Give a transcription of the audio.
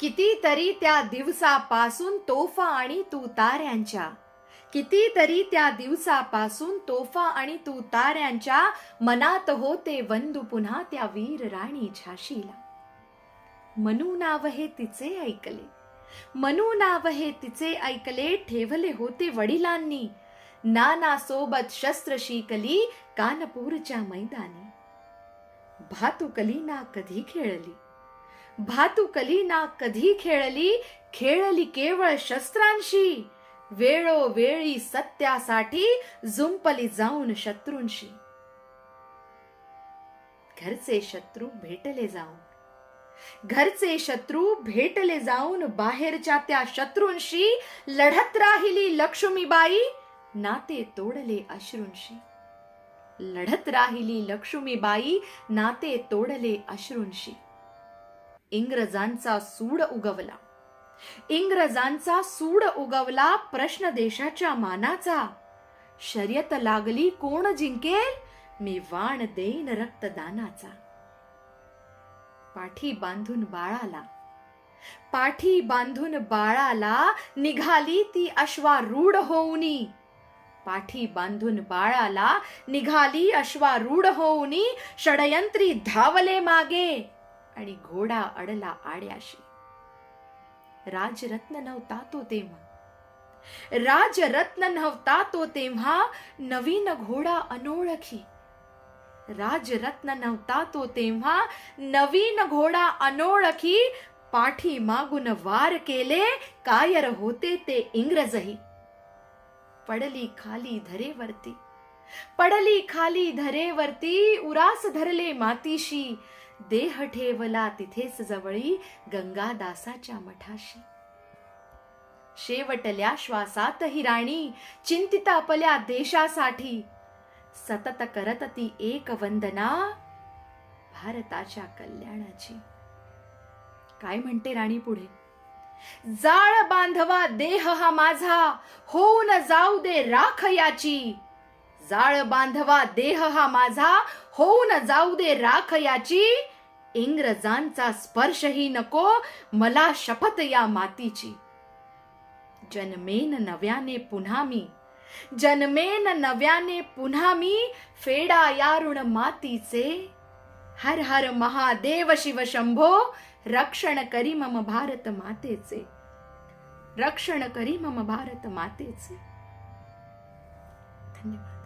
कितीतरी त्या दिवसापासून तोफा आणि तू ताऱ्यांच्या कितीतरी त्या दिवसापासून तोफा आणि तू ताऱ्यांच्या मनात होते वंदू पुन्हा त्या वीर राणी झाशीला. मनू नाव हे तिचे ऐकले. मनू नाव हे तिचे ऐकले ठेवले होते वडिलांनी. नाना सोबत शस्त्र शिकली कानपूरच्या मैदानी. भातुकली ना कधी खेळली. भातुकली ना कधी खेळली? खेळली केवळ शस्त्रांशी. वेळोवेळी सत्यासाठी जुंपली जाऊन शत्रूंशी. घरचे शत्रू भेटले जाऊन. घरचे शत्रू भेटले जाऊन बाहेरच्या त्या शत्रूंशी लढत राहिली लक्ष्मीबाई नाते तोडले अश्रूंशी. लढत राहिली लक्ष्मीबाई नाते तोडले अश्रूंशी. इंग्रजांचा सूड उगवला. इंग्रजांचा सूड उगवला प्रश्न देशाच्या मानाचा. शर्यत लागली कोण जिंकेल? मी वाण देईन रक्तदानाचा. पाठी बांधून बाळाला. पाठी बांधून बाळाला निघाली ती अश्वारूढ होऊनी. पाठी बांधून बाळाला निघाली अश्वारूढ होऊनी षडयंत्री धावले मागे. आणि घोडा अडला आड्याशी. राजरत्न नव्हता तो तेव्हा. राजरत्न नव्हता तो तेव्हा नवीन घोडा अनोळखी. राजरत्न नव्हता तो तेव्हा नवीन घोडा अनोळखी. पाठी मागून वार केले कायर होते ते इंग्रजही. पडली खाली धरेवरती. पडली खाली धरेवरती उरास धरले मातीशी. देह ठेवला तिथेच जवळी गंगादासाच्या मठाशी. शेवटल्या श्वासात ही राणी चिंतित आपल्या देशासाठी. सतत करत ती एक वंदना भारताच्या कल्याणाची. काय म्हणते राणी पुढे? जाळ बांधवा देह हा माझा होऊन जाऊ दे राख याची. जाळ बांधवा देह हा माझा होऊन जाऊ दे राख याची. इंग्रजांचा स्पर्शही नको मला शपथ या मातीची. जन्मेन नव्याने पुन्हा मी. जन्मेन नव्याने पुन्हा मी फेडा यारुण मातीचे. हर हर महादेव शिव शंभो रक्षण करी मम भारत मातेचे. रक्षण करी मम भारत मातेचे. धन्यवाद.